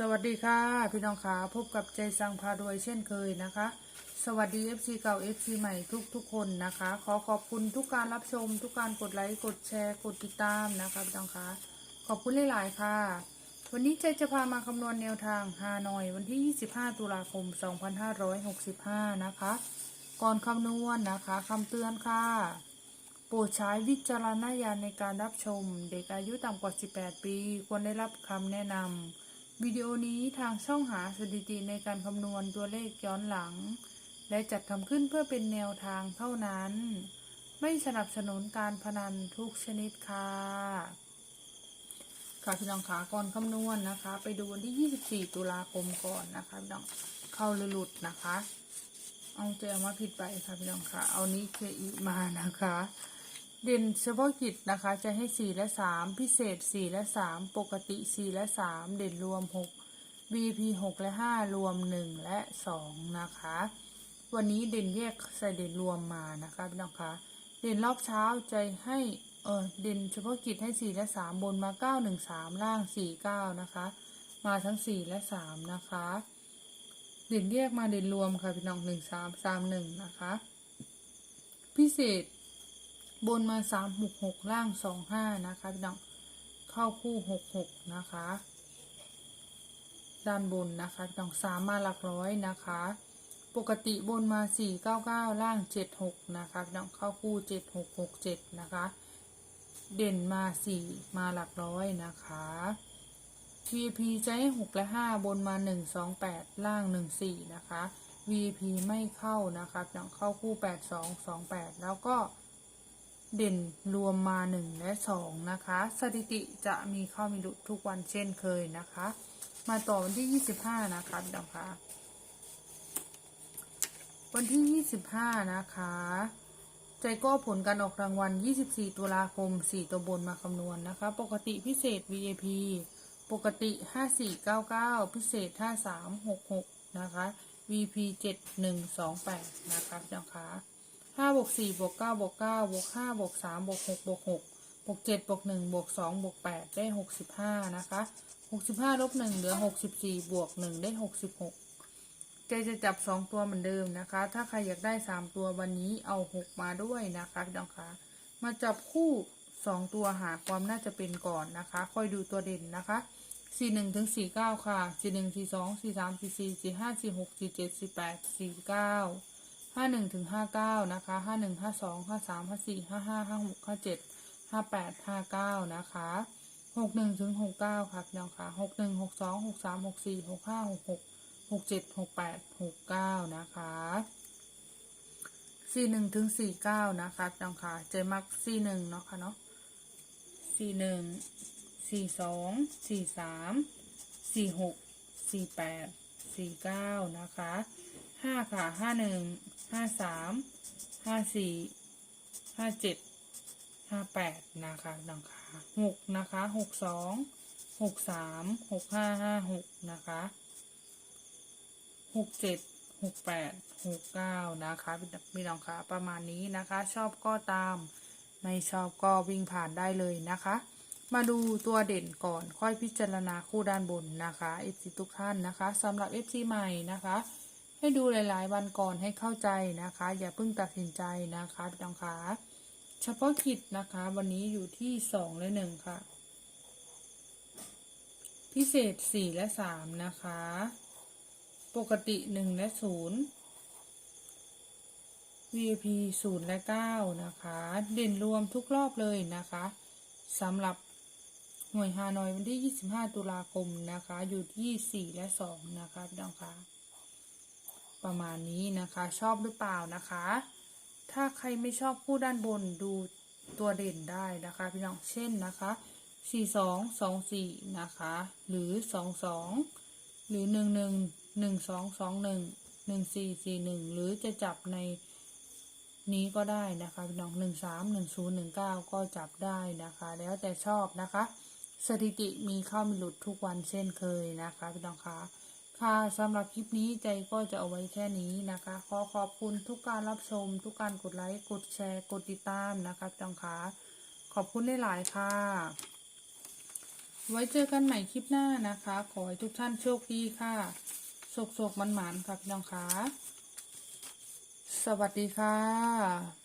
สวัสดีค่ะ พี่น้องขาพบกับใจสังพารวยเช่นเคยนะคะ สวัสดี FC เก่า FC ใหม่ทุกทุกคนนะคะ ขอขอบคุณทุกการรับชม ทุกการกดไลค์กดแชร์กดติดตามนะคะพี่น้องขาขอบคุณหลายๆค่ะ วันนี้ใจจะพามาคำนวณแนวทางฮานอย วันที่ 25 ตุลาคม 2565 นะคะ ก่อนคำนวณนะคะคำเตือนค่ะโปรดใช้วิจารณญาณในการรับชม เด็กอายุต่ำกว่า 18 ปี ควรได้รับคำแนะนำ วิดีโอนี้ทางช่องหาสถิติในการคำนวณตัวเลขย้อนหลัง และจัดทำขึ้นเพื่อเป็นแนวทางเท่านั้น ไม่สนับสนุนการพนันทุกชนิดค่ะค่ะพี่น้องขาก่อนคำนวณนะคะ ไปดูวันที่ 24 ตุลาคมก่อนนะคะพี่น้องเข้าหรือหลุดนะคะ เอาเจอมาผิดไปค่ะพี่น้องค่ะ เอานี้เคอีมานะคะ เด่นเฉพาะกิจนะคะ จะให้ 4 และ 3 พิเศษ 4 และ 3 ปกติ 4 และ 3 เด่นรวม 6 VP 6 และ 5 รวม 1 และ 2 นะคะ วันนี้เด่นแยกใส่เด่นรวมมานะคะพี่น้องคะเด่นรอบเช้าจะให้เออเด่นเฉพาะกิจให้ 4 และ 3 บนมา 9 1 3 ล่าง 4 9 นะคะ มาทั้ง 4 และ 3 นะคะ เด่นแยกมาเด่นรวมค่ะพี่น้อง 1 3 3 1 นะคะ พิเศษ บนมาสามหกหกล่างสองห้านะคะพี่น้องเข้าคู่หกหกนะคะด้านบนนะคะพี่น้องสามมาหลักร้อยนะคะ ปกติบนมาสี่เก้าเก้าล่างเจ็ดหกนะคะพี่น้องเข้าคู่เจ็ดหกหกเจ็ดนะคะ เด่นมาสี่มาหลักร้อยนะคะ VP จะให้หกและห้าบนมาหนึ่งสองแปดล่างหนึ่งสี่นะคะ VP ไม่เข้านะคะพี่น้องเข้าคู่แปดสองสองแปดแล้วก็ เด่นรวมมา 1 และ 2 นะคะ สถิติจะมีเข้ามีหลุดทุกวันเช่นเคยนะคะ มาต่อวันที่ 25 นะคะพี่น้องคะวันที่ 25 นะคะ ใจก็ผลการออกรางวัล 24 ตุลาคม 4 ตัวบนมาคำนวณนะคะ ปกติพิเศษ VAP ปกติ 5499 พิเศษ 5366 นะคะ VP 7128 นะคะพี่น้องคะ ห้าบวกสี่บวกเก้าบวกเก้าบวกห้าบวกสามบวกหกบวกหกบวกเจ็ดบวกหนึ่งบวกสองบวกแปดได้หกสิบห้านะคะหกสิบห้าลบหนึ่งเหลือหกสิบสี่บวกหนึ่งได้หกสิบหกเจจะจับสองตัวเหมือนเดิมนะคะ ถ้าใครอยากได้สามตัววันนี้เอาหกมาด้วยนะคะพี่น้องคะมาจับคู่สองตัวหาความน่าจะเป็นก่อนนะคะ ค่อยดูตัวเด่นนะคะสี่หนึ่งถึงสี่เก้าค่ะสี่หนึ่งสี่สองสี่สามสี่สี่สี่ห้าสี่หกสี่เจ็ดสี่แปดสี่เก้า ห้าหนึ่งถึงห้าเก้านะคะห้าหนึ่งห้าสองห้าสามห้าสี่ห้าห้าห้าหกห้าเจ็ดห้าแปดห้าเก้านะคะหกหนึ่งถึงหกเก้าค่ะพี่น้องค่ะหกหนึ่งหกสองหกสามหกสี่หกห้าหกหกหกเจ็ดหกแปดหกเก้านะคะสี่หนึ่งถึงสี่เก้านะคะพี่น้องค่ะเจมักสี่หนึ่งเนาะค่ะเนาะสี่หนึ่งสี่สองสี่สามสี่หกสี่แปดสี่เก้านะคะ ห้าค่ะห้าหนึ่งห้าสามห้าสี่ห้าเจ็ดห้าแปดนะคะน้องค่ะหกนะคะหกสองหกสามหกห้าห้าหกนะคะหกเจ็ดหกแปดหกเก้านะคะพี่น้องคะประมาณนี้นะคะ ชอบก็ตาม ไม่ชอบก็วิ่งผ่านได้เลยนะคะ มาดูตัวเด่นก่อนค่อยพิจารณาคู่ด้านบนนะคะ FC ทุกท่านนะคะสำหรับ FC ใหม่นะคะ ให้ดูหลาย ๆ วันก่อนให้เข้าใจนะคะ อย่าเพิ่งตัดสินใจนะคะพี่น้องคะเฉพาะกิจนะคะ วันนี้อยู่ที่สองและหนึ่งค่ะ พิเศษสี่และสามนะคะ ปกติหนึ่งและศูนย์ VIP ศูนย์และเก้านะคะ เด่นรวมทุกรอบเลยนะคะสำหรับหน่วยฮานอยวันที่ 25 ตุลาคมนะคะ อยู่ที่ 4 และ 2 นะคะพี่น้องคะ ประมาณนี้นะคะ ชอบหรือเปล่านะคะ ถ้าใครไม่ชอบคู่ด้านบนดูตัวเด่นได้นะคะ พี่น้องเช่นนะคะ42 24นะคะ หรือ22หรือ11 1221 1441หรือจะจับในนี้ก็ได้นะคะพี่น้องหนึ่งสามหนึ่งศูนย์หนึ่งเก้าก็จับได้นะคะ แล้วแต่ชอบนะคะ สถิติมีเข้ามีหลุดทุกวันเช่นเคยนะคะพี่น้องคะ ค่ะสำหรับคลิปนี้ใจก็จะเอาไว้แค่นี้นะคะ ขอขอบคุณทุกการรับชม ทุกการกดไลค์กดแชร์กดติดตามนะคะพี่น้องคะขอบคุณได้หลายค่ะ ไว้เจอกันใหม่คลิปหน้านะคะ ขอให้ทุกท่านโชคดีค่ะโศกโศกมันหมานค่ะพี่น้องคะสวัสดีค่ะ